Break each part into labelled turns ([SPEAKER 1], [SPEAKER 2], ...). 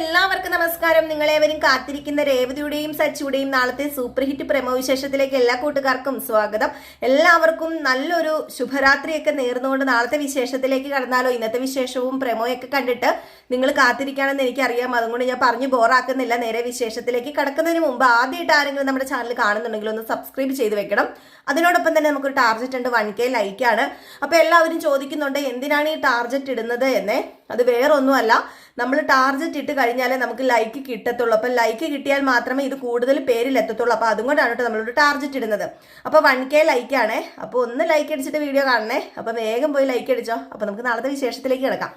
[SPEAKER 1] എല്ലാവർക്കും നമസ്കാരം. നിങ്ങളേവരും കാത്തിരിക്കുന്ന രേവതിയുടെയും സച്ചിയുടെയും നാളത്തെ സൂപ്പർ ഹിറ്റ് പ്രമോ വിശേഷത്തിലേക്ക് എല്ലാ കൂട്ടുകാർക്കും സ്വാഗതം. എല്ലാവർക്കും നല്ലൊരു ശുഭരാത്രിയൊക്കെ നേർന്നുകൊണ്ട് നാളത്തെ വിശേഷത്തിലേക്ക് കടന്നാലോ ഇന്നത്തെ വിശേഷവും പ്രമോയൊക്കെ കണ്ടിട്ട് നിങ്ങൾ കാത്തിരിക്കുകയാണെന്ന് എനിക്കറിയാം. അതുകൊണ്ട് ഞാൻ പറഞ്ഞു ബോറാക്കുന്നില്ല. നേരെ വിശേഷത്തിലേക്ക് കടക്കുന്നതിന് മുമ്പ് ആദ്യമായിട്ട് ആരെങ്കിലും നമ്മുടെ ചാനൽ കാണുന്നുണ്ടെങ്കിൽ ഒന്ന് സബ്സ്ക്രൈബ് ചെയ്ത് വെക്കണം. അതിനോടൊപ്പം തന്നെ നമുക്കൊരു ടാർജറ്റ് ഉണ്ട് വൺ കെ ലൈക്കാണ് അപ്പോൾ എല്ലാവരും ചോദിക്കുന്നുണ്ട് എന്തിനാണ് ഈ ടാർജറ്റ് ഇടുന്നത് എന്നേ. അത് വേറൊന്നുമല്ല. നമ്മൾ ടാർജറ്റ് ഇട്ട് കഴിഞ്ഞാലേ നമുക്ക് ലൈക്ക് കിട്ടത്തുള്ളൂ. അപ്പം ലൈക്ക് കിട്ടിയാൽ മാത്രമേ ഇത് കൂടുതൽ പേരിൽ എത്തത്തുള്ളൂ. അപ്പോൾ അതുകൊണ്ടാണ് കേട്ടോ നമ്മളൊരു ടാർജറ്റ് ഇടുന്നത്. അപ്പോൾ വൺ കെ ലൈക്കാണേ അപ്പോൾ ഒന്ന് ലൈക്ക് അടിച്ചിട്ട് വീഡിയോ കാണണേ. അപ്പോൾ വേഗം പോയി ലൈക്ക് അടിച്ചോ. അപ്പോൾ നമുക്ക് നാളത്തെ വിശേഷത്തിലേക്ക് കിടക്കാം.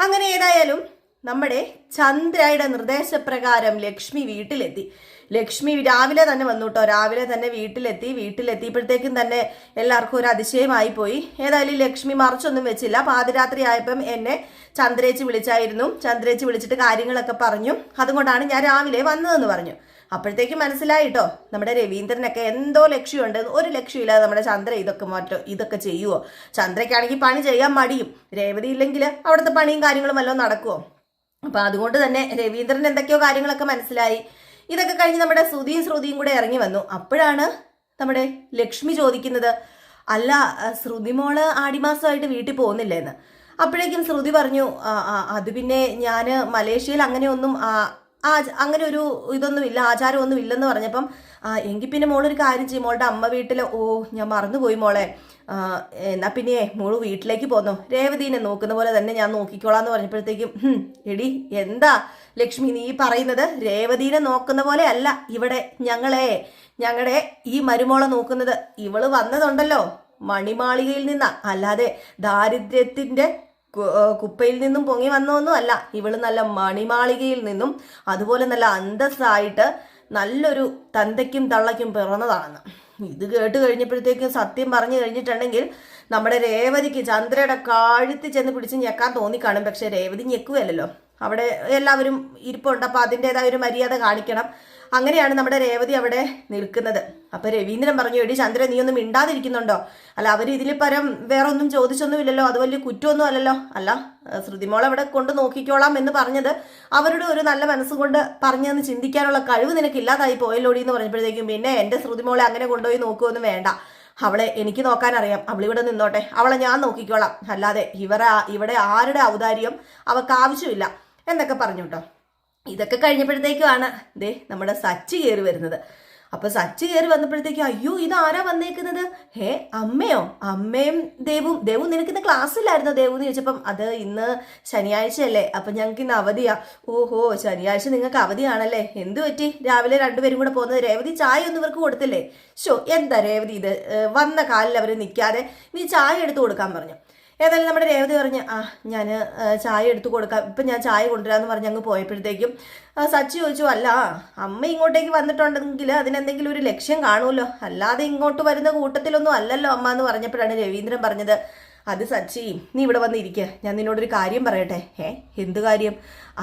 [SPEAKER 1] അങ്ങനെ ഏതായാലും നമ്മുടെ ചന്ദ്രയുടെ നിർദ്ദേശപ്രകാരം ലക്ഷ്മി വീട്ടിലെത്തി. ലക്ഷ്മി രാവിലെ തന്നെ വന്നു കേട്ടോ രാവിലെ തന്നെ വീട്ടിലെത്തി. വീട്ടിലെത്തിയപ്പോഴത്തേക്കും തന്നെ എല്ലാവർക്കും ഒരു അതിശയമായി പോയി. ഏതായാലും ലക്ഷ്മി മറിച്ചൊന്നും വെച്ചില്ല. പാതിരാത്രി ആയപ്പം എന്നെ ചന്ദ്രേച്ചി വിളിച്ചായിരുന്നു. ചന്ദ്രേച്ചി വിളിച്ചിട്ട് കാര്യങ്ങളൊക്കെ പറഞ്ഞു. അതുകൊണ്ടാണ് ഞാൻ രാവിലെ വന്നതെന്ന് പറഞ്ഞു. അപ്പോഴത്തേക്കും മനസ്സിലായിട്ടോ നമ്മുടെ രവീന്ദ്രനൊക്കെ എന്തോ ലക്ഷ്യമുണ്ട്. ഒരു ലക്ഷ്യമില്ലാതെ നമ്മുടെ ചന്ദ്ര ഇതൊക്കെ മാറ്റോ ഇതൊക്കെ ചെയ്യുവോ? ചന്ദ്രയ്ക്കാണെങ്കിൽ പണി ചെയ്യാൻ മടിയും. രേവതി ഇല്ലെങ്കിൽ അവിടുത്തെ പണിയും കാര്യങ്ങളും വല്ലതും നടക്കുമോ അപ്പൊ അതുകൊണ്ട് തന്നെ രവീന്ദ്രൻ എന്തൊക്കെയോ കാര്യങ്ങളൊക്കെ മനസ്സിലായി. ഇതൊക്കെ കഴിഞ്ഞ് നമ്മുടെ ശ്രുതിയും ശ്രുതിയും കൂടെ ഇറങ്ങി വന്നു. അപ്പോഴാണ് നമ്മുടെ ലക്ഷ്മി ചോദിക്കുന്നത് അല്ല ശ്രുതിമോൾ ആടിമാസമായിട്ട് വീട്ടിൽ പോകുന്നില്ലെന്ന്? അപ്പോഴേക്കും ശ്രുതി പറഞ്ഞു "ആ, ആ, അത് പിന്നെ ഞാൻ മലേഷ്യയിൽ അങ്ങനെയൊന്നും ആ, അങ്ങനെ ഒരു ഇതൊന്നും ഇല്ല ആചാരമൊന്നും ഇല്ലെന്ന് പറഞ്ഞപ്പം ആ എങ്കിൽ പിന്നെ മോളൊരു കാര്യം ചെയ്യും മോളുടെ അമ്മ വീട്ടിൽ ഓ ഞാൻ മറന്നുപോയി മോളെ. എന്നാൽ എന്നാ പിന്നെ മോൾ വീട്ടിലേക്ക് പോന്നോ. രേവതീനെ നോക്കുന്ന പോലെ തന്നെ ഞാൻ നോക്കിക്കോളാം എന്ന് പറഞ്ഞപ്പോഴത്തേക്കും "ഹും, എടി എന്താ ലക്ഷ്മി നീ പറയുന്നത്? രേവതീനെ നോക്കുന്ന പോലെ അല്ല ഇവിടെ ഞങ്ങളെ ഞങ്ങളുടെ ഈ മരുമോളെ നോക്കുന്നത്. ഇവൾ വന്നതുണ്ടല്ലോ മണിമാളികയിൽ നിന്ന. അല്ലാതെ ദാരിദ്ര്യത്തിന്റെ കുപ്പയിൽ നിന്നും പൊങ്ങി വന്നൊന്നും അല്ല ഇവൾ നല്ല മണിമാളികയിൽ നിന്നും അതുപോലെ നല്ല അന്തസ്സായിട്ട് നല്ലൊരു തന്തയ്ക്കും തള്ളയ്ക്കും പിറന്നതാണെന്ന്. ഇത് കേട്ട് കഴിഞ്ഞപ്പോഴത്തേക്കും സത്യം പറഞ്ഞു കഴിഞ്ഞിട്ടുണ്ടെങ്കിൽ നമ്മുടെ രേവതിക്ക് ചന്ദ്രയുടെ കാഴ്ത്തി ചെന്ന് പിടിച്ച് ഞെക്കാൻ തോന്നിക്കാണും. പക്ഷെ രേവതി ഞെക്കുകയല്ലല്ലോ. അവിടെ എല്ലാവരും ഇരിപ്പുണ്ട്. അപ്പൊ അതിന്റെതായ ഒരു മര്യാദ കാണിക്കണം. അങ്ങനെയാണ് നമ്മുടെ രേവതി അവിടെ നിൽക്കുന്നത്. അപ്പൊ രവീന്ദ്രൻ പറഞ്ഞു എടി ചന്ദ്രൻ നീ ഒന്നും മിണ്ടാതിരിക്കുന്നുണ്ടോ? അല്ല അവർ ഇതിൽ പരം വേറെ ഒന്നും ചോദിച്ചൊന്നുമില്ലല്ലോ. അത് വലിയ കുറ്റമൊന്നും അല്ലല്ലോ. അല്ല ശ്രുതിമോൾ അവിടെ കൊണ്ട് നോക്കിക്കോളാം എന്ന് പറഞ്ഞത് അവരുടെ ഒരു നല്ല മനസ്സുകൊണ്ട് പറഞ്ഞെന്ന് ചിന്തിക്കാനുള്ള കഴിവ് നിനക്ക് ഇല്ലാതായി പോയല്ലോടി എന്ന് പറഞ്ഞപ്പോഴത്തേക്കും പിന്നെ എന്റെ ശ്രുതിമോളെ അങ്ങനെ കൊണ്ടുപോയി നോക്കുമൊന്നും വേണ്ട. അവളെ എനിക്ക് നോക്കാൻ അറിയാം അവളിവിടെ നിന്നോട്ടെ. അവളെ ഞാൻ നോക്കിക്കോളാം. അല്ലാതെ ഇവരെ ഇവിടെ ആരുടെ ഔദാര്യം അവൾക്ക് ആവശ്യമില്ല എന്നൊക്കെ പറഞ്ഞു കേട്ടോ ഇതൊക്കെ കഴിഞ്ഞപ്പോഴത്തേക്കുമാണ് ദേ നമ്മുടെ സച്ച് കയറി വരുന്നത്. അപ്പൊ സച്ച് കയറി വന്നപ്പോഴത്തേക്കും അയ്യോ ഇത് ആരാ വന്നേക്കുന്നത്? ഹേ അമ്മയോ? അമ്മയും ദേവും ദേവു നിനക്ക് ഇന്ന് ക്ലാസ്സിലായിരുന്നോ ദേവു എന്ന് ചോദിച്ചപ്പം അത് ഇന്ന് ശനിയാഴ്ചയല്ലേ? അപ്പൊ ഞങ്ങൾക്ക് ഇന്ന് അവധിയാ. ഓഹോ ശനിയാഴ്ച നിങ്ങൾക്ക് അവധിയാണല്ലേ? എന്ത് പറ്റി? രാവിലെ രണ്ടുപേരും കൂടെ പോകുന്നത് രേവതി ചായ ഒന്നും ഇവർക്ക് കൊടുത്തില്ലേ? ഷോ എന്താ രേവതി ഇത്? വന്ന കാലിൽ അവർ നിൽക്കാതെ നീ ചായ എടുത്തു കൊടുക്കാൻ പറഞ്ഞു. ഏതായാലും നമ്മുടെ രേവതി പറഞ്ഞ് ആ ഞാൻ ചായ എടുത്തു കൊടുക്കാം. ഇപ്പം ഞാൻ ചായ കൊണ്ടുവരാമെന്ന് പറഞ്ഞ് അങ്ങ് പോയപ്പോഴത്തേക്കും സച്ചി ചോദിച്ചു അല്ല അമ്മ ഇങ്ങോട്ടേക്ക് വന്നിട്ടുണ്ടെങ്കിൽ അതിനെന്തെങ്കിലും ഒരു ലക്ഷ്യം കാണുമല്ലോ. അല്ലാതെ ഇങ്ങോട്ട് വരുന്ന കൂട്ടത്തിലൊന്നും അല്ലല്ലോ അമ്മ എന്ന് പറഞ്ഞപ്പോഴാണ് രവീന്ദ്രൻ പറഞ്ഞത്. അത് സച്ചി നീ ഇവിടെ വന്നിരിക്കുക ഞാൻ നിന്നോടൊരു കാര്യം പറയട്ടെ. ഏ എന്ത് കാര്യം?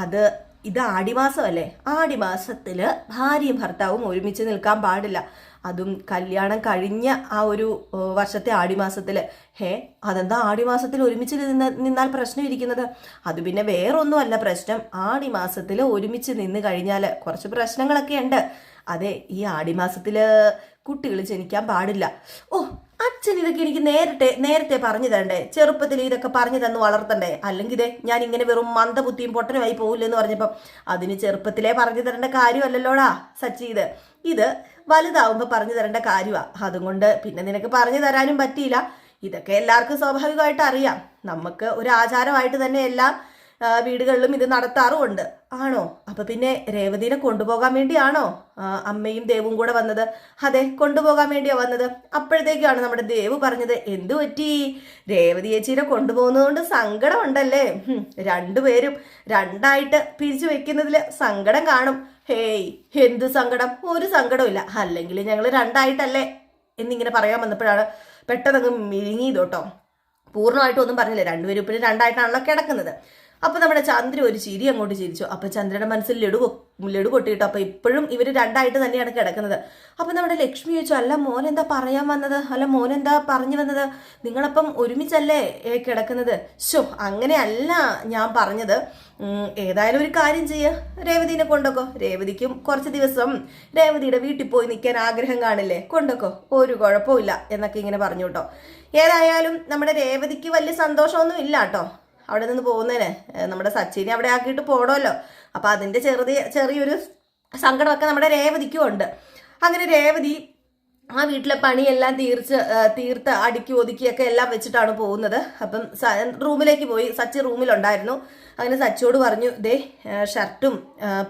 [SPEAKER 1] അത് ഇത് ആടിമാസമല്ലേ ആടിമാസത്തിൽ ഭാര്യയും ഭർത്താവും ഒരുമിച്ച് നിൽക്കാൻ പാടില്ല. അതും കല്യാണം കഴിഞ്ഞ ആ ഒരു വർഷത്തെ ആടിമാസത്തിൽ ഹേ അതെന്താ ആടിമാസത്തിൽ ഒരുമിച്ച് നിന്ന് നിന്നാൽ പ്രശ്നം ഇരിക്കുന്നത്? അത് പിന്നെ വേറൊന്നുമല്ല പ്രശ്നം. ആടിമാസത്തിൽ ഒരുമിച്ച് നിന്ന് കഴിഞ്ഞാൽ കുറച്ച് പ്രശ്നങ്ങളൊക്കെ ഉണ്ട്. അതെ ഈ ആടിമാസത്തിൽ കുട്ടികൾ ജനിക്കാൻ പാടില്ല. ഓ അച്ഛൻ ഇതൊക്കെ എനിക്ക് നേരത്തെ നേരത്തെ പറഞ്ഞു തരണ്ടേ? ചെറുപ്പത്തിൽ ഇതൊക്കെ പറഞ്ഞു തന്നു വളർത്തണ്ടേ? അല്ലെങ്കിൽ ഇതേ ഞാൻ ഇങ്ങനെ വെറും മന്ദബുദ്ധിയും പൊട്ടനുമായി പോകില്ലെന്ന് പറഞ്ഞപ്പം അതിന് ചെറുപ്പത്തിലേ പറഞ്ഞു തരേണ്ട കാര്യമല്ലല്ലോടാ സച്ചി ഇത് ഇത് വലുതാവുമ്പോൾ പറഞ്ഞു തരേണ്ട കാര്യമാണ് അതുകൊണ്ട് പിന്നെ നിനക്ക് പറഞ്ഞു തരാനും പറ്റിയില്ല. ഇതൊക്കെ എല്ലാവർക്കും സ്വാഭാവികമായിട്ട് അറിയാം. നമുക്ക് ഒരു ആചാരമായിട്ട് തന്നെ എല്ലാ വീടുകളിലും ഇത് നടത്താറുമുണ്ട്. ആണോ? അപ്പൊ പിന്നെ രേവതിനെ കൊണ്ടുപോകാൻ വേണ്ടിയാണോ അമ്മയും ദേവും കൂടെ വന്നത്? അതെ കൊണ്ടുപോകാൻ വേണ്ടിയാ വന്നത്. അപ്പോഴത്തേക്കാണ് നമ്മുടെ ദേവ് പറഞ്ഞത് എന്തു പറ്റി? രേവതി ചേച്ചീനെ കൊണ്ടുപോകുന്നതുകൊണ്ട് കൊണ്ട് സങ്കടം ഉണ്ടല്ലേ ഹും, രണ്ടുപേരും രണ്ടായിട്ട് പിരിച്ചു വെക്കുന്നതിൽ സങ്കടം കാണും. ഹേയ് എന്ത് സങ്കടം? ഒരു സങ്കടവും ഇല്ല. അല്ലെങ്കിൽ ഞങ്ങൾ രണ്ടായിട്ടല്ലേ? എന്നിങ്ങനെ പറയാൻ വന്നപ്പോഴാണ് പെട്ടെന്നങ്ങ് മിഴുങ്ങിയത് കേട്ടോ പൂർണമായിട്ടും ഒന്നും പറഞ്ഞില്ല. രണ്ടുപേരും ഇപ്പോഴും രണ്ടായിട്ടാണല്ലോ കിടക്കുന്നത്. അപ്പൊ നമ്മുടെ ചന്ദ്ര ഒരു ചിരി അങ്ങോട്ട് ചിരിച്ചു. അപ്പൊ ചന്ദ്രയുടെ മനസ്സിൽ ലഡു ലഡു പൊട്ടിയിട്ടോ. അപ്പൊ ഇപ്പോഴും ഇവർ രണ്ടായിട്ട് തന്നെയാണ് കിടക്കുന്നത്. അപ്പൊ നമ്മുടെ ലക്ഷ്മി ചോദിച്ചു അല്ല മോൻ എന്താ പറയാൻ വന്നത്? അല്ല മോൻ എന്താ പറഞ്ഞു വന്നത്? നിങ്ങളപ്പം ഒരുമിച്ചല്ലേ കിടക്കുന്നത്? ശോ അങ്ങനെയല്ല ഞാൻ പറഞ്ഞത്. ഏതായാലും ഒരു കാര്യം ചെയ്യുക രേവതിനെ കൊണ്ടൊക്കോ രേവതിക്കും കുറച്ച് ദിവസം രേവതിയുടെ വീട്ടിൽ പോയി നിൽക്കാൻ ആഗ്രഹം കാണില്ലേ? കൊണ്ടൊക്കോ ഒരു കുഴപ്പമില്ല എന്നൊക്കെ ഇങ്ങനെ പറഞ്ഞു കേട്ടോ. ഏതായാലും നമ്മുടെ രേവതിക്ക് വലിയ സന്തോഷമൊന്നും ഇല്ല കേട്ടോ അവിടെ നിന്ന് പോകുന്നതിന് നമ്മുടെ സച്ചിനെ അവിടെ ആക്കിയിട്ട് പോകണമല്ലോ അപ്പോൾ അതിന്റെ ചെറുതിയ ചെറിയൊരു സങ്കടമൊക്കെ നമ്മുടെ രേവതിക്കും ഉണ്ട്. അങ്ങനെ രേവതി ആ വീട്ടിലെ പണിയെല്ലാം തീർച്ച് തീർത്ത് അടുക്കി ഒതുക്കിയൊക്കെ എല്ലാം വെച്ചിട്ടാണ് പോകുന്നത്. അപ്പം റൂമിലേക്ക് പോയി. സച്ചി റൂമിലുണ്ടായിരുന്നു. അങ്ങനെ സച്ചിയോട് പറഞ്ഞു ദേ ഷർട്ടും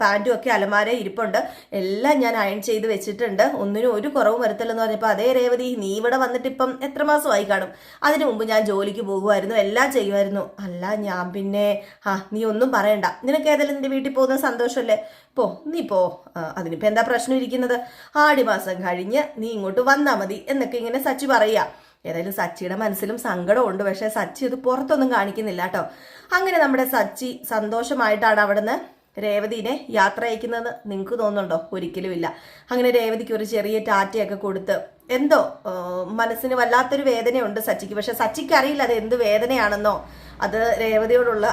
[SPEAKER 1] പാന്റും ഒക്കെ അലമാര ഇരിപ്പുണ്ട്. എല്ലാം ഞാൻ അയൺ ചെയ്ത് വെച്ചിട്ടുണ്ട്. ഒന്നിനും ഒരു കുറവും വരുത്തില്ലെന്ന് പറഞ്ഞപ്പോൾ അതേ രേവതി നീ ഇവിടെ വന്നിട്ട് ഇപ്പം എത്ര മാസമായി കാണും? അതിനു മുമ്പ് ഞാൻ ജോലിക്ക് പോകുമായിരുന്നു എല്ലാം ചെയ്യുമായിരുന്നു. അല്ല ഞാൻ പിന്നെ ആ നീ ഒന്നും പറയണ്ട. നിനക്ക് ഏതെങ്കിലും നിന്റെ വീട്ടിൽ പോകുന്ന സന്തോഷമല്ലേ പോ നീ പോ. അതിനിപ്പോ എന്താ പ്രശ്നം ഇരിക്കുന്നത്? ആടി മാസം കഴിഞ്ഞ് നീ ഇങ്ങോട്ട് വന്നാ മതി എന്നൊക്കെ ഇങ്ങനെ സച്ചി പറയാ ഏതായാലും സച്ചിയുടെ മനസ്സിലും സങ്കടമുണ്ട് പക്ഷെ സച്ചി ഇത് പുറത്തൊന്നും കാണിക്കുന്നില്ല കേട്ടോ. അങ്ങനെ നമ്മുടെ സച്ചി സന്തോഷമായിട്ടാണ് അവിടുന്ന് രേവതിനെ യാത്ര അയക്കുന്നതെന്ന് നിങ്ങൾക്ക് തോന്നുന്നുണ്ടോ? ഒരിക്കലുമില്ല. അങ്ങനെ രേവതിക്ക് ഒരു ചെറിയ ടാറ്റയൊക്കെ കൊടുത്ത് എന്തോ മനസ്സിന് വല്ലാത്തൊരു വേദനയുണ്ട് സച്ചിക്ക്. പക്ഷെ സച്ചിക്ക് അറിയില്ല അത് എന്ത് വേദനയാണെന്നോ അത് രേവതിയോടുള്ള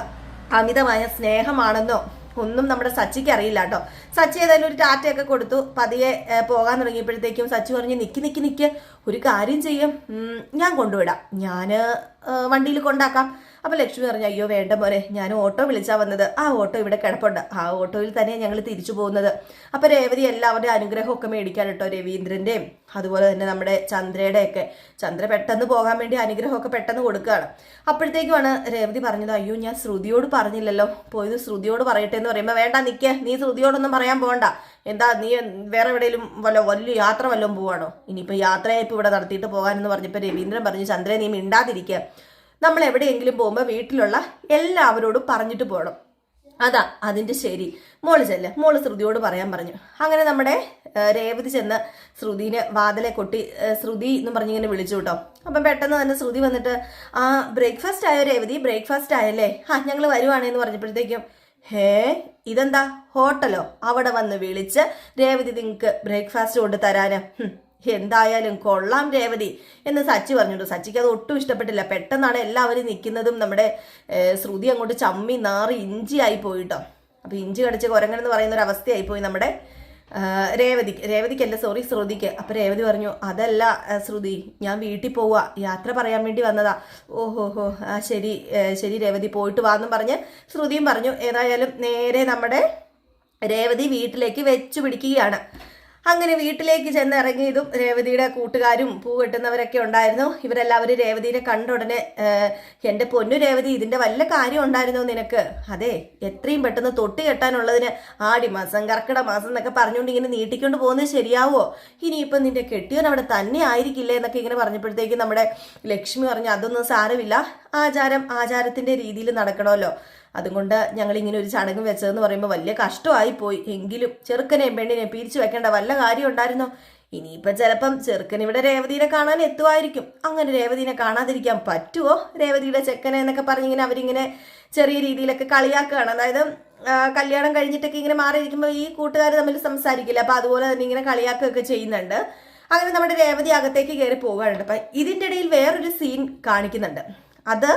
[SPEAKER 1] അമിതമായ സ്നേഹമാണെന്നോ. ഒന്നും നമ്മുടെ സച്ചിക്ക് അറിയില്ല കേട്ടോ. സച്ചി ഏതായാലും ഒരു ടാറ്റയൊക്കെ കൊടുത്തു. പതിയെ പോകാൻ തുടങ്ങിയപ്പോഴത്തേക്കും സച്ചി പറഞ്ഞ് നിൽക്കി നിൽക്കി നിക്ക്. ഒരു കാര്യം ചെയ്യും. ഞാൻ കൊണ്ടുവിടാം. ഞാൻ വണ്ടിയിൽ കൊണ്ടാക്കാം. അപ്പൊ ലക്ഷ്മി പറഞ്ഞു അയ്യോ വേണ്ട മോനെ ഞാൻ ഓട്ടോ വിളിച്ചാ വന്നത്. ആ ഓട്ടോ ഇവിടെ കിടപ്പുണ്ട്. ആ ഓട്ടോയിൽ തന്നെ ഞങ്ങൾ തിരിച്ചു പോകുന്നത്. അപ്പൊ രേവതി എല്ലാവരുടെയും അനുഗ്രഹമൊക്കെ മേടിക്കാൻ കേട്ടോ രവീന്ദ്രന്റെയും അതുപോലെ തന്നെ നമ്മുടെ ചന്ദ്രയുടെ ഒക്കെ ചന്ദ്ര പെട്ടെന്ന് പോകാൻ വേണ്ടി അനുഗ്രഹമൊക്കെ പെട്ടെന്ന് കൊടുക്കുകയാണ്. അപ്പോഴത്തേക്കുമാണ് രേവതി പറഞ്ഞത് അയ്യോ ഞാൻ ശ്രുതിയോട് പറഞ്ഞില്ലല്ലോ. പോയത് ശ്രുതിയോട് പറയട്ടെ എന്ന് പറയുമ്പോൾ വേണ്ട നിക്ക്. നീ ശ്രുതിയോടൊന്നും പറയാൻ പോകണ്ട എന്താ നീ വേറെ എവിടെയെങ്കിലും വല്ല വലിയ യാത്ര വല്ലതും പോവാണോ? ഇനിയിപ്പോൾ യാത്രയായിപ്പോൾ ഇവിടെ നടത്തിയിട്ട് പോകാനെന്ന് പറഞ്ഞപ്പോൾ രവീന്ദ്രൻ പറഞ്ഞു ചന്ദ്രൻ നീ മിണ്ടാതിരിക്കുക നമ്മൾ എവിടെയെങ്കിലും പോകുമ്പോൾ വീട്ടിലുള്ള എല്ലാവരോടും പറഞ്ഞിട്ട് പോകണം അതാ അതിന്റെ ശരി. മോൾ ചെല്ല്. മോൾ ശ്രുതിയോട് പറയാൻ പറഞ്ഞു. അങ്ങനെ നമ്മുടെ രേവതി ചെന്ന് ശ്രുതിനെ വാതിലെ കൊട്ടി ശ്രുതി എന്ന് പറഞ്ഞിങ്ങനെ വിളിച്ചു കേട്ടോ. അപ്പം പെട്ടെന്ന് തന്നെ ശ്രുതി വന്നിട്ട് ആ ബ്രേക്ക്ഫാസ്റ്റ് ആയോ രേവതി? ബ്രേക്ക്ഫാസ്റ്റ് ആയല്ലേ? ആ ഞങ്ങൾ വരുവാണേന്ന് പറഞ്ഞപ്പോഴത്തേക്കും ഹേ ഇതെന്താ? ഹോട്ടലോ? അവിടെ വന്ന് വിളിച്ച് രേവതി നിങ്ങൾക്ക് ബ്രേക്ക്ഫാസ്റ്റ് കൊണ്ട് തരാന്. എന്തായാലും കൊള്ളാം രേവതി എന്ന് സച്ചി പറഞ്ഞിട്ടു. സച്ചിക്ക് അത് ഒട്ടും ഇഷ്ടപ്പെട്ടില്ല. പെട്ടെന്നാണ് എല്ലാവരും നിൽക്കുന്നതും നമ്മുടെ ശ്രുതി അങ്ങോട്ട് ചമ്മി നാറി ഇഞ്ചിയായി പോയിട്ടോ അപ്പൊ ഇഞ്ചി കടിച്ച കുരങ്ങൻ എന്ന് പറയുന്ന ഒരു അവസ്ഥയായി പോയി നമ്മുടെ രേവതിക്ക് രേവതിക്കല്ല സോറി ശ്രുതിക്ക്. അപ്പൊ രേവതി പറഞ്ഞു അതല്ല ശ്രുതി ഞാൻ വീട്ടിൽ പോവാ. യാത്ര പറയാൻ വേണ്ടി വന്നതാ. ഓഹോ ഹോ ആ ശരി ശരി രേവതി പോയിട്ട് വാന്നും പറഞ്ഞ് ശ്രുതിയും പറഞ്ഞു ഏതായാലും നേരെ നമ്മുടെ രേവതി വീട്ടിലേക്ക് വെച്ചു പിടിക്കുകയാണ്. അങ്ങനെ വീട്ടിലേക്ക് ചെന്ന് ഇറങ്ങിയതും രേവതിയുടെ കൂട്ടുകാരും പൂ കെട്ടുന്നവരൊക്കെ ഉണ്ടായിരുന്നു. ഇവരെല്ലാവരും രേവതിയെ കണ്ട ഉടനെ എന്റെ പൊന്നു രേവതി ഇതിന്റെ വല്ല കാര്യം ഉണ്ടായിരുന്നോ നിനക്ക്? അതെ എത്രയും പെട്ടെന്ന് തൊട്ടി കെട്ടാനുള്ളതിന് ആടി മാസം കർക്കിട മാസം എന്നൊക്കെ പറഞ്ഞുകൊണ്ട് ഇങ്ങനെ നീട്ടിക്കൊണ്ട് പോകുന്നത് ശരിയാവോ? ഇനിയിപ്പം നിന്റെ കെട്ടിയവൻ അവിടെ തന്നെ ആയിരിക്കില്ലേ? എന്നൊക്കെ ഇങ്ങനെ പറഞ്ഞപ്പോഴത്തേക്കും നമ്മുടെ ലക്ഷ്മി പറഞ്ഞു അതൊന്നും സാരമില്ല. ആചാരം ആചാരത്തിന്റെ രീതിയിൽ നടക്കണമല്ലോ. അതുകൊണ്ട് ഞങ്ങൾ ഇങ്ങനെ ഒരു ചടങ്ങ് വെച്ചതെന്ന് പറയുമ്പോൾ വലിയ കഷ്ടമായി പോയി എങ്കിലും ചെറുക്കനെയും പെണ്ണിനെയും പിരിച്ചു വെക്കേണ്ട വല്ല കാര്യം ഉണ്ടായിരുന്നോ? ഇനിയിപ്പോൾ ചിലപ്പം ചെറുക്കൻ ഇവിടെ രേവതിനെ കാണാൻ എത്തുമായിരിക്കും. അങ്ങനെ രേവതിനെ കാണാതിരിക്കാൻ പറ്റുമോ രേവതിയുടെ ചെക്കനെ എന്നൊക്കെ പറഞ്ഞിങ്ങനെ അവരിങ്ങനെ ചെറിയ രീതിയിലൊക്കെ കളിയാക്കുകയാണ്. അതായത് കല്യാണം കഴിഞ്ഞിട്ടൊക്കെ ഇങ്ങനെ മാറിയിരിക്കുമ്പോൾ ഈ കൂട്ടുകാർ തമ്മിൽ സംസാരിക്കില്ല. അപ്പോൾ അതുപോലെ തന്നെ ഇങ്ങനെ കളിയാക്കുകയൊക്കെ ചെയ്യുന്നുണ്ട്. അങ്ങനെ നമ്മുടെ രേവതി അകത്തേക്ക് കയറി പോകാനുണ്ട് അപ്പം ഇതിന്റെ ഇടയിൽ വേറൊരു സീൻ കാണിക്കുന്നുണ്ട്. അത്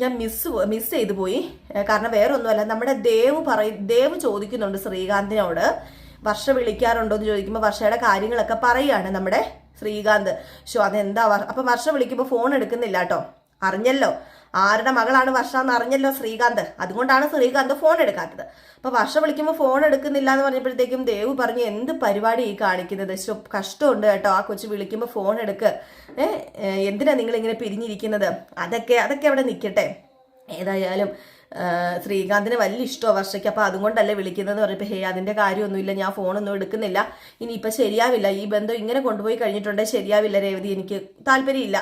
[SPEAKER 1] ഞാൻ മിസ് മിസ് ചെയ്തു പോയി കാരണം വേറെ ഒന്നുമല്ല നമ്മുടെ ദേവ് പറയും ദേവ് ചോദിക്കുന്നുണ്ട് ശ്രീകാന്തിനോട്. വർഷ വിളിക്കാറുണ്ടോ എന്ന് ചോദിക്കുമ്പോൾ വർഷയുടെ കാര്യങ്ങളൊക്കെ പറയുകയാണ് നമ്മുടെ ശ്രീകാന്ത്. ഷോ അതെന്താ അപ്പം വർഷ വിളിക്കുമ്പോൾ ഫോൺ എടുക്കുന്നില്ല കേട്ടോ. അറിഞ്ഞല്ലോ. ആരുടെ മകളാണ് വർഷ എന്ന് അറിഞ്ഞല്ലോ ശ്രീകാന്ത്. അതുകൊണ്ടാണ് ശ്രീകാന്ത് ഫോൺ എടുക്കാത്തത്. അപ്പൊ വർഷ വിളിക്കുമ്പോൾ ഫോൺ എടുക്കുന്നില്ല എന്ന് പറഞ്ഞപ്പോഴത്തേക്കും ദേവ് പറഞ്ഞു എന്ത് പരിപാടി ഈ കാണിക്കുന്നത്? കഷ്ടമുണ്ട് കേട്ടോ. ആ കൊച്ചു വിളിക്കുമ്പോൾ ഫോൺ എടുക്ക്. എന്തിനാ നിങ്ങൾ ഇങ്ങനെ പിരിഞ്ഞിരിക്കുന്നത്? അതൊക്കെ അതൊക്കെ അവിടെ നിൽക്കട്ടെ ഏതായാലും ശ്രീകാന്തിന് വലിയ ഇഷ്ടമാണ് വർഷയ്ക്ക്. അപ്പോൾ അതുകൊണ്ടല്ലേ വിളിക്കുന്നത് പറയുമ്പോൾ ഹേ അതിന്റെ കാര്യമൊന്നുമില്ല. ഞാൻ ഫോണൊന്നും എടുക്കുന്നില്ല. ഇനി ഇനിയിപ്പോൾ ശരിയാവില്ല. ഈ ബന്ധം ഇങ്ങനെ കൊണ്ടുപോയി കഴിഞ്ഞിട്ടുണ്ടെങ്കിൽ ശരിയാവില്ല രേവതി. എനിക്ക് താല്പര്യമില്ല.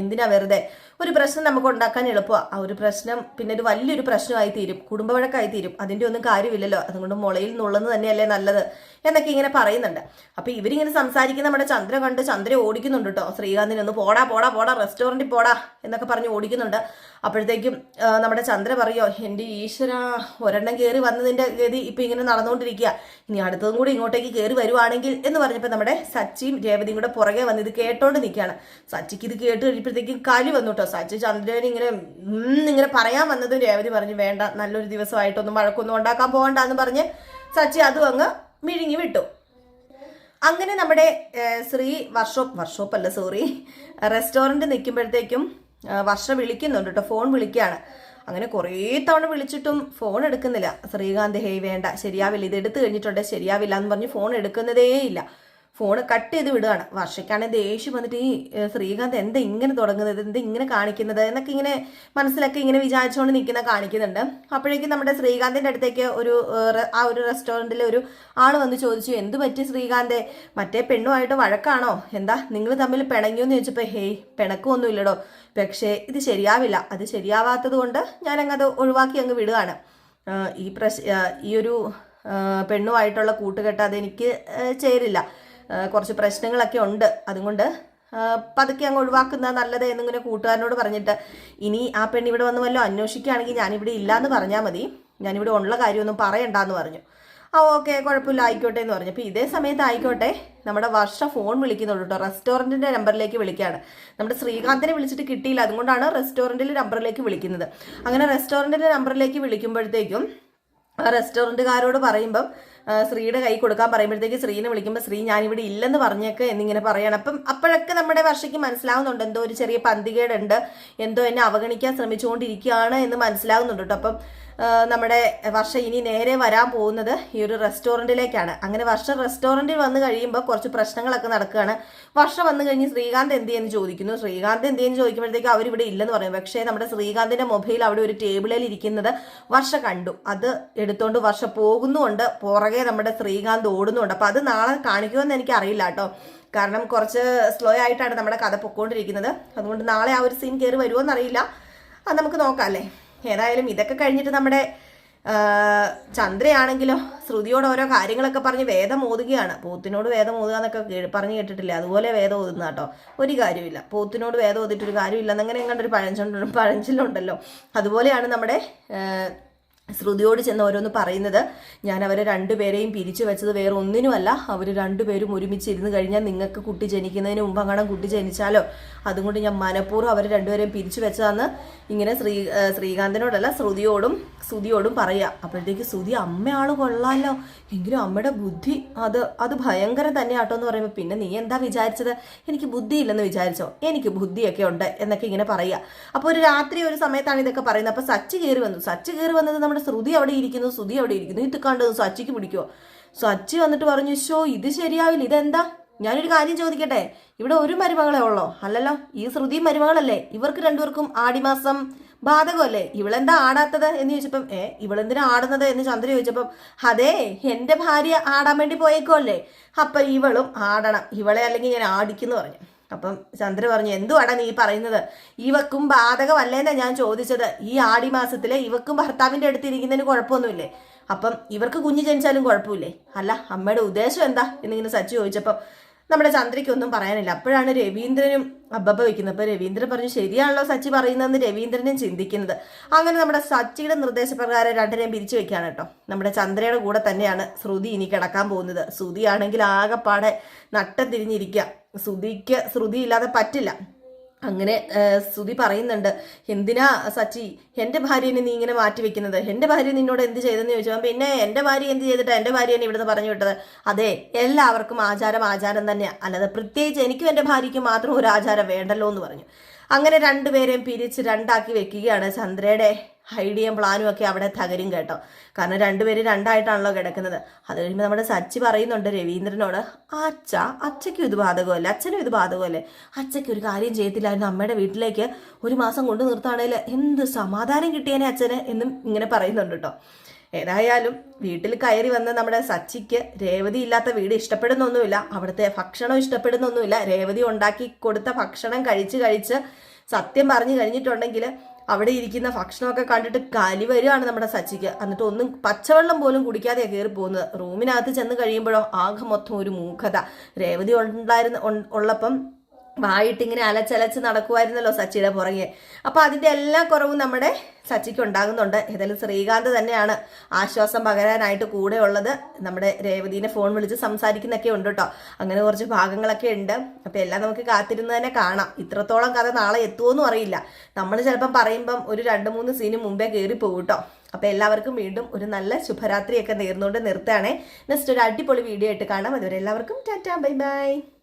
[SPEAKER 1] എന്തിനാ വെറുതെ? ഒരു പ്രശ്നം നമുക്ക് ഉണ്ടാക്കാൻ എളുപ്പമാണ് ആ ഒരു പ്രശ്നം പിന്നെ ഒരു വലിയൊരു പ്രശ്നമായി തീരും. കുടുംബ വഴക്കായി തീരും. അതിന്റെ ഒന്നും കാര്യമില്ലല്ലോ. അതുകൊണ്ട് മുളയിൽ നുള്ളത് തന്നെയല്ലേ നല്ലത്? എന്നൊക്കെ ഇങ്ങനെ പറയുന്നുണ്ട്. അപ്പോൾ ഇവരിങ്ങനെ സംസാരിക്കുന്ന നമ്മുടെ ചന്ദ്ര കണ്ട് ചന്ദ്ര ഓടിക്കുന്നുണ്ട് കേട്ടോ ശ്രീകാന്തിനൊന്ന് പോടാ പോടാ പോടാ റെസ്റ്റോറന്റിൽ പോടാ എന്നൊക്കെ പറഞ്ഞ് ഓടിക്കുന്നുണ്ട്. അപ്പോഴത്തേക്കും നമ്മുടെ ചന്ദ്ര പറയോ എന്റെ ഈശ്വര ഒരെണ്ണം കയറി വന്നതിന്റെ ഗതി ഇപ്പം ഇങ്ങനെ നടന്നുകൊണ്ടിരിക്കുക. ഇനി അടുത്തതും കൂടി ഇങ്ങോട്ടേക്ക് കയറി വരുവാണെങ്കിൽ എന്ന് പറഞ്ഞപ്പോൾ നമ്മുടെ സച്ചിയും രേവതിയും കൂടെ പുറകെ വന്ന് ഇത് കേട്ടോണ്ട് നിൽക്കുകയാണ്. സച്ചിക്ക് ഇത് കേട്ട് കഴിയുമ്പോഴത്തേക്കും കലി വന്നു കേട്ടോ. സച്ചി ചന്ദ്രൻ ഇങ്ങനെ ഇങ്ങനെ പറയാൻ വന്നതും രേവതി പറഞ്ഞു വേണ്ട നല്ലൊരു ദിവസമായിട്ടൊന്നും വഴക്കൊന്നും ഉണ്ടാക്കാൻ പോകണ്ട എന്ന് പറഞ്ഞ് സച്ചി അതും അങ്ങ് മിഴുങ്ങി വിട്ടു. അങ്ങനെ നമ്മുടെ ശ്രീ വർഷോപ്പ് വർഷോപ്പ് അല്ല സോറി റെസ്റ്റോറന്റ് നിൽക്കുമ്പോഴത്തേക്കും വർഷ വിളിക്കുന്നുണ്ട് കേട്ടോ ഫോൺ വിളിക്കുകയാണ് അങ്ങനെ കുറേ തവണ വിളിച്ചിട്ടും ഫോൺ എടുക്കുന്നില്ല. ശ്രീകാന്ത് ഹേയ് വേണ്ട ശരിയാവില്ല ഇത് എടുത്തു കഴിഞ്ഞിട്ടുണ്ട് ശരിയാവില്ല എന്ന് പറഞ്ഞ് ഫോൺ എടുക്കുന്നതേ ഇല്ല ഫോൺ കട്ട് ചെയ്ത് വിടുകയാണ് വർഷയ്ക്കാണെങ്കിൽ ദേഷ്യം വന്നിട്ട് ഈ ശ്രീകാന്ത് എന്താ ഇങ്ങനെ തുടങ്ങുന്നത്? എന്താ ഇങ്ങനെ കാണിക്കുന്നത്? എന്നൊക്കെ ഇങ്ങനെ മനസ്സിലൊക്കെ ഇങ്ങനെ വിചാരിച്ചുകൊണ്ട് നിൽക്കുന്ന കാണിക്കുന്നുണ്ട്. അപ്പോഴേക്കും നമ്മുടെ ശ്രീകാന്തിന്റെ അടുത്തേക്ക് ഒരു ആ ഒരു റെസ്റ്റോറന്റിലെ ഒരു ആൾ വന്ന് ചോദിച്ചു എന്ത് പറ്റി ശ്രീകാന്തെ? മറ്റേ പെണ്ണുമായിട്ട് വഴക്കാണോ? എന്താ നിങ്ങൾ തമ്മിൽ പിണങ്ങിയോ എന്ന് ചോദിച്ചപ്പോൾ ഹേയ് പിണക്കൊന്നുമില്ലടോ പക്ഷേ ഇത് ശരിയാവില്ല. അത് ശരിയാവാത്തത് കൊണ്ട് അത് ഒഴിവാക്കി അങ്ങ് വിടുകയാണ് ഈ പ്രശ് ഈ ഒരു പെണ്ണുമായിട്ടുള്ള കൂട്ടുകെട്ട് അതെനിക്ക് ചേരില്ല. കുറച്ച് പ്രശ്നങ്ങളൊക്കെ ഉണ്ട്. അതുകൊണ്ട് പതുക്കെ അങ്ങ് ഒഴിവാക്കുന്ന നല്ലത് എന്നിങ്ങനെ കൂട്ടുകാരനോട് പറഞ്ഞിട്ട് ഇനി ആ പെണ്ണ് ഇവിടെ വന്ന് വല്ലതും അന്വേഷിക്കുകയാണെങ്കിൽ ഞാനിവിടെ ഇല്ലയെന്ന് പറഞ്ഞാൽ മതി. ഞാനിവിടെ ഉള്ള കാര്യമൊന്നും പറയണ്ടെന്ന് പറഞ്ഞു. ആ ഓക്കെ കുഴപ്പമില്ല ആയിക്കോട്ടെ എന്ന് പറഞ്ഞു. അപ്പോൾ ഇതേ സമയത്ത് ആയിക്കോട്ടെ നമ്മുടെ വർഷ ഫോൺ വിളിക്കുന്നുള്ളൂ കേട്ടോ. റെസ്റ്റോറന്റിന്റെ നമ്പറിലേക്ക് വിളിക്കുകയാണ്. നമ്മുടെ ശ്രീകാന്തിനെ വിളിച്ചിട്ട് കിട്ടിയില്ല. അതുകൊണ്ടാണ് റെസ്റ്റോറന്റിന്റെ നമ്പറിലേക്ക് വിളിക്കുന്നത്. അങ്ങനെ റെസ്റ്റോറന്റിന്റെ നമ്പറിലേക്ക് വിളിക്കുമ്പോഴത്തേക്കും റെസ്റ്റോറന്റുകാരോട് പറയുമ്പം ശ്രീയുടെ കൈ കൊടുക്കാൻ പറയുമ്പോഴത്തേക്ക് ശ്രീനെ വിളിക്കുമ്പോൾ ശ്രീ ഞാനിവിടെ ഇല്ലെന്ന് പറഞ്ഞേക്ക് എന്നിങ്ങനെ പറയണം. അപ്പം അപ്പോഴൊക്കെ നമ്മുടെ വർഷയ്ക്ക് മനസ്സിലാവുന്നുണ്ട് എന്തോ ഒരു ചെറിയ പന്തികേടുണ്ട് എന്തോ എന്നെ അവഗണിക്കാൻ ശ്രമിച്ചുകൊണ്ടിരിക്കുകയാണ് എന്ന് മനസ്സിലാവുന്നുണ്ട് കേട്ടോ. അപ്പം നമ്മുടെ വർഷ ഇനി നേരെ വരാൻ പോകുന്നത് ഈ ഒരു റെസ്റ്റോറന്റിലേക്കാണ് അങ്ങനെ വർഷ റെസ്റ്റോറന്റിൽ വന്ന് കഴിയുമ്പോൾ കുറച്ച് പ്രശ്നങ്ങളൊക്കെ നടക്കുകയാണ്. വർഷ വന്നു കഴിഞ്ഞ് ശ്രീകാന്ത് എന്ത് ചെയ്യുന്നു ചോദിക്കുന്നു. ശ്രീകാന്ത് എന്ത് ചെയ്യുന്നു ചോദിക്കുമ്പോഴത്തേക്ക് അവരിവിടെ ഇല്ലെന്ന് പറയും. പക്ഷേ നമ്മുടെ ശ്രീകാന്തിന്റെ മൊബൈൽ അവിടെ ഒരു ടേബിളിൽ ഇരിക്കുന്നത് വർഷ കണ്ടു. അത് എടുത്തുകൊണ്ട് വർഷ പോകുന്നുമുണ്ട്. പുറകെ നമ്മുടെ ശ്രീകാന്ത് ഓടുന്നുണ്ട്. അപ്പം അത് നാളെ കാണിക്കുമെന്ന് എനിക്ക് അറിയില്ല കേട്ടോ. കാരണം കുറച്ച് സ്ലോ ആയിട്ടാണ് നമ്മുടെ കഥ പൊക്കോണ്ടിരിക്കുന്നത്. അതുകൊണ്ട് നാളെ ആ ഒരു സീൻ കയറി വരുമോ എന്നറിയില്ല അത് നമുക്ക് നോക്കാം അല്ലേ? ഏതായാലും ഇതൊക്കെ കഴിഞ്ഞിട്ട് നമ്മുടെ ചന്ദ്രയാണെങ്കിലോ ശ്രുതിയോട് ഓരോ കാര്യങ്ങളൊക്കെ പറഞ്ഞ് വേദം ഓതുകയാണ്. പോത്തിനോട് വേദം ഓതുക എന്നൊക്കെ പറഞ്ഞു കേട്ടിട്ടില്ല? അതുപോലെ വേദം ഓതുന്ന കേട്ടോ. ഒരു കാര്യമില്ല. പോത്തിനോട് വേദം ഓതിട്ടൊരു കാര്യമില്ല. എന്നങ്ങനെ എങ്ങാണ്ടൊരു പഴഞ്ചൊല്ലുണ്ട് പഴഞ്ചൊല്ലുണ്ടല്ലോ. അതുപോലെയാണ് നമ്മുടെ ശ്രുതിയോട് ചെന്ന് ഓരോന്ന് പറയുന്നത്. ഞാൻ അവരെ രണ്ടുപേരെയും പിരിച്ചു വെച്ചത് വേറെ ഒന്നിനുമല്ല. അവർ രണ്ടുപേരും ഒരുമിച്ച് ഇരുന്ന് കഴിഞ്ഞാൽ നിങ്ങൾക്ക് കുട്ടി ജനിക്കുന്നതിന് മുമ്പ് അങ്ങനെ കുട്ടി ജനിച്ചാലോ? അതുകൊണ്ട് ഞാൻ മനഃപൂർവം അവർ രണ്ടുപേരെയും പിരിച്ചു വെച്ചതാന്ന് ഇങ്ങനെ ശ്രീ ശ്രീകാന്തനോടല്ല ശ്രുതിയോടും ശ്രുതിയോടും പറയാം. അപ്പോഴത്തേക്ക് ശ്രുതി അമ്മയാൾ കൊള്ളാലോ. എങ്കിലും അമ്മയുടെ ബുദ്ധി അത് അത് ഭയങ്കര തന്നെ ആട്ടോ എന്ന് പറയുമ്പോൾ പിന്നെ നീ എന്താ വിചാരിച്ചത്? എനിക്ക് ബുദ്ധിയില്ലെന്ന് വിചാരിച്ചോ? എനിക്ക് ബുദ്ധിയൊക്കെ ഉണ്ട് എന്നൊക്കെ ഇങ്ങനെ പറയുക അപ്പോൾ ഒരു രാത്രി ഒരു സമയത്താണ് ഇതൊക്കെ പറയുന്നത്. അപ്പോൾ സച്ച് കയറി വന്നു. സച്ച് കയറി വന്നത് നമ്മുടെ ശ്രുതി അവിടെ ഇരിക്കുന്നു ശ്രുതി അവിടെ ഇരിക്കുന്നു. ഇത് കണ്ടത് സച്ചിക്ക് പിടിക്കുമോ സച്ചി വന്നിട്ട് പറഞ്ഞു ഷോ ഇത് ശരിയാവില്ല. ഇതെന്താ? ഞാനൊരു കാര്യം ചോദിക്കട്ടെ? ഇവിടെ ഒരു മരുമകളെ ഉള്ളോ? അല്ലല്ലോ ഈ ശ്രുതി മരുമകളല്ലേ? ഇവർക്ക് രണ്ടുപേർക്കും ആടിമാസം ബാധകമല്ലേ? ഇവളെന്താ ആടാത്തത്? എന്ന് ചോദിച്ചപ്പം ഏ ഇവളെന്തിനാ ആടുന്നത്? എന്ന് ചന്ദ്ര ചോദിച്ചപ്പം അതെ എന്റെ ഭാര്യ ആടാൻ വേണ്ടി പോയേക്കോ അല്ലേ അപ്പൊ ഇവളും ആടണം. ഇവളെ അല്ലെങ്കിൽ ഞാൻ ആടിക്കുന്നു പറഞ്ഞു. അപ്പം ചന്ദ്ര പറഞ്ഞു എന്തുവാടാ നീ പറയുന്നത്? ഇവക്കും ബാധകമല്ലേന്നാ ഞാൻ ചോദിച്ചത്. ഈ ആടി മാസത്തിലെ ഇവക്കും ഭർത്താവിന്റെ അടുത്തിരിക്കുന്നതിന് കുഴപ്പമൊന്നുമില്ലേ? അപ്പം ഇവർക്ക് കുഞ്ഞ് ജനിച്ചാലും കുഴപ്പമില്ലേ? അല്ല അമ്മയുടെ ഉദ്ദേശം എന്താ? എന്നിങ്ങനെ സച്ചു ചോദിച്ചപ്പം നമ്മുടെ ചന്ദ്രയ്ക്കൊന്നും പറയാനില്ല. അപ്പോഴാണ് രവീന്ദ്രനും അബ്ബബ വയ്ക്കുന്നത്. അപ്പൊ രവീന്ദ്രൻ പറഞ്ഞു ശരിയാണല്ലോ സച്ചി പറയുന്നതെന്ന് രവീന്ദ്രനും ചിന്തിക്കുന്നത്. അങ്ങനെ നമ്മുടെ സച്ചിയുടെ നിർദ്ദേശപ്രകാരം രണ്ടിനെയും പിരിച്ചു വെക്കുകയാണ് കേട്ടോ. നമ്മുടെ ചന്ദ്രയുടെ കൂടെ തന്നെയാണ് ശ്രുതി ഇനി കിടക്കാൻ പോകുന്നത്. ശ്രുതി ആണെങ്കിൽ ആകെപ്പാടെ നട്ടം തിരിഞ്ഞിരിക്കുക. ശ്രുതിക്ക് ശ്രുതി ഇല്ലാതെ പറ്റില്ല. അങ്ങനെ ശ്രുതി പറയുന്നുണ്ട് എന്തിനാ സച്ചി എന്റെ ഭാര്യനെ നീ ഇങ്ങനെ മാറ്റി വെക്കുന്നത്? എന്റെ ഭാര്യ നിന്നോട് എന്ത് ചെയ്തെന്ന് ചോദിച്ചു? പിന്നെ എന്റെ ഭാര്യ എന്ത് ചെയ്തിട്ടാ? എന്റെ ഭാര്യനെ ഇവിടുന്ന് പറഞ്ഞു വിട്ടത്. അതെ എല്ലാവർക്കും ആചാരം ആചാരം തന്നെയാണ് അല്ലാതെ പ്രത്യേകിച്ച് എനിക്കും എന്റെ ഭാര്യയ്ക്കും മാത്രം ഒരു ആചാരം വേണ്ടല്ലോ എന്ന് പറഞ്ഞു. അങ്ങനെ രണ്ടുപേരെയും പിരിച്ച് രണ്ടാക്കി വെക്കുകയാണ് ചന്ദ്രയുടെ ഐഡിയയും പ്ലാനും ഒക്കെ അവിടെ തകരും കേട്ടോ. കാരണം രണ്ടുപേരും രണ്ടായിട്ടാണല്ലോ കിടക്കുന്നത്. അത് കഴിയുമ്പോൾ നമ്മുടെ സച്ചി പറയുന്നുണ്ട് രവീന്ദ്രനോട് അച്ഛ അച്ഛയ്ക്കും ഇത് ബാധകമല്ലേ? അച്ഛനും ഇത് ബാധകമല്ലേ? അച്ഛയ്ക്ക് ഒരു കാര്യം ചെയ്യത്തില്ലായിരുന്നു. അമ്മയുടെ വീട്ടിലേക്ക് ഒരു മാസം കൊണ്ടു നിർത്താണെങ്കിൽ എന്ത് സമാധാനം കിട്ടിയേനെ അച്ഛന്? എന്നും ഇങ്ങനെ പറയുന്നുണ്ട് കേട്ടോ. ഏതായാലും വീട്ടിൽ കയറി വന്ന നമ്മുടെ സച്ചിക്ക് രേവതി ഇല്ലാത്ത വീട് ഇഷ്ടപ്പെടുന്നൊന്നുമില്ല. അവിടുത്തെ ഭക്ഷണം ഇഷ്ടപ്പെടുന്നൊന്നുമില്ല. രേവതി ഉണ്ടാക്കി കൊടുത്ത ഭക്ഷണം കഴിച്ച് കഴിച്ച് സത്യം പറഞ്ഞു കഴിഞ്ഞിട്ടുണ്ടെങ്കിൽ അവിടെ ഇരിക്കുന്ന ഭക്ഷണമൊക്കെ കണ്ടിട്ട് കലി വരികയാണ് നമ്മുടെ സച്ചിക്ക്. എന്നിട്ട് ഒന്നും പച്ചവെള്ളം പോലും കുടിക്കാതെ കയറി പോകുന്നത്. റൂമിനകത്ത് ചെന്ന് കഴിയുമ്പോഴോ ആകെ മൊത്തം ഒരു മൂഖത രേവതി ഉണ്ടായിരുന്ന ഉള്ളപ്പം വായിട്ടിങ്ങനെ അലച്ചലച്ച് നടക്കുമായിരുന്നല്ലോ സച്ചിയുടെ പുറകെ. അപ്പോൾ അതിന്റെ എല്ലാ കുറവും നമ്മുടെ സച്ചിക്ക് ഉണ്ടാകുന്നുണ്ട്. ഏതായാലും ശ്രീകാന്ത് തന്നെയാണ് ആശ്വാസം പകരാനായിട്ട് കൂടെ ഉള്ളത് നമ്മുടെ രേവതിനെ ഫോൺ വിളിച്ച് സംസാരിക്കുന്നൊക്കെ ഉണ്ട് കേട്ടോ അങ്ങനെ കുറച്ച് ഭാഗങ്ങളൊക്കെ ഉണ്ട്. അപ്പോൾ എല്ലാം നമുക്ക് കാത്തിരുന്ന് തന്നെ കാണാം. ഇത്രത്തോളം കഥ നാളെ എത്തുമോന്നും അറിയില്ല. നമ്മൾ ചിലപ്പം പറയുമ്പം ഒരു രണ്ട് മൂന്ന് സീന് മുമ്പേ കയറി പോകും കേട്ടോ അപ്പോൾ എല്ലാവർക്കും വീണ്ടും ഒരു നല്ല ശുഭരാത്രിയൊക്കെ നേർന്നുകൊണ്ട് നിർത്തുകയാണേ. നെക്സ്റ്റ് ഒരു അടിപൊളി വീഡിയോ ആയിട്ട് കാണാം. അതുവരെ എല്ലാവർക്കും ടാറ്റാ ബൈ ബൈ.